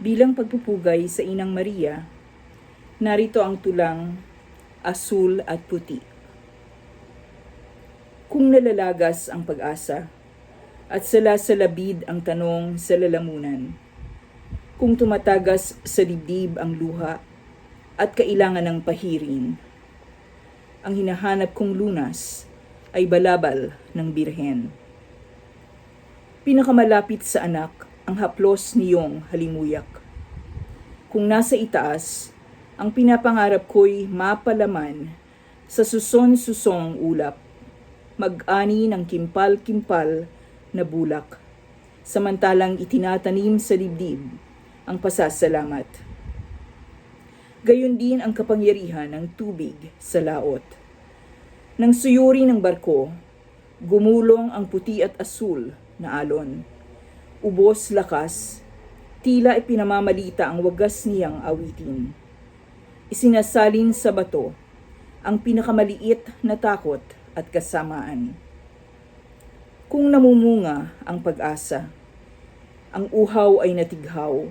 Bilang pagpupugay sa Inang Maria, narito ang tulang asul at puti. Kung nalalagas ang pag-asa at sala sa labid ang tanong sa lalamunan, kung tumatagas sa dibdib ang luha at kailangan ng pahirin, ang hinahanap kong lunas ay balabal ng birhen. Pinakamalapit sa anak ang haplos niyong halimuyak. Kung nasa itaas, ang pinapangarap ko'y mapalaman sa suson-susong ulap, mag-ani ng kimpal-kimpal na bulak, samantalang itinatanim sa dibdib ang pasasalamat. Gayon din ang kapangyarihan ng tubig sa laot. Nang suyuri ng barko, gumulong ang puti at asul na alon. Ubos lakas, tila ipinamamalita ang wagas niyang awitin. Isinasalin sa bato ang pinakamaliit na takot at kasamaan. Kung namumunga ang pag-asa, ang uhaw ay natighaw,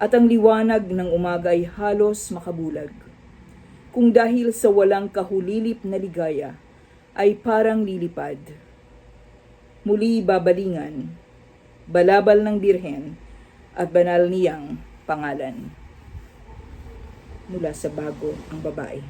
at ang liwanag ng umaga ay halos makabulag. Kung dahil sa walang kahulilip na ligaya, ay parang lilipad. Muli babalingan, balabal ng birhen, at banal niyang pangalan. Mula sa bago ang babae.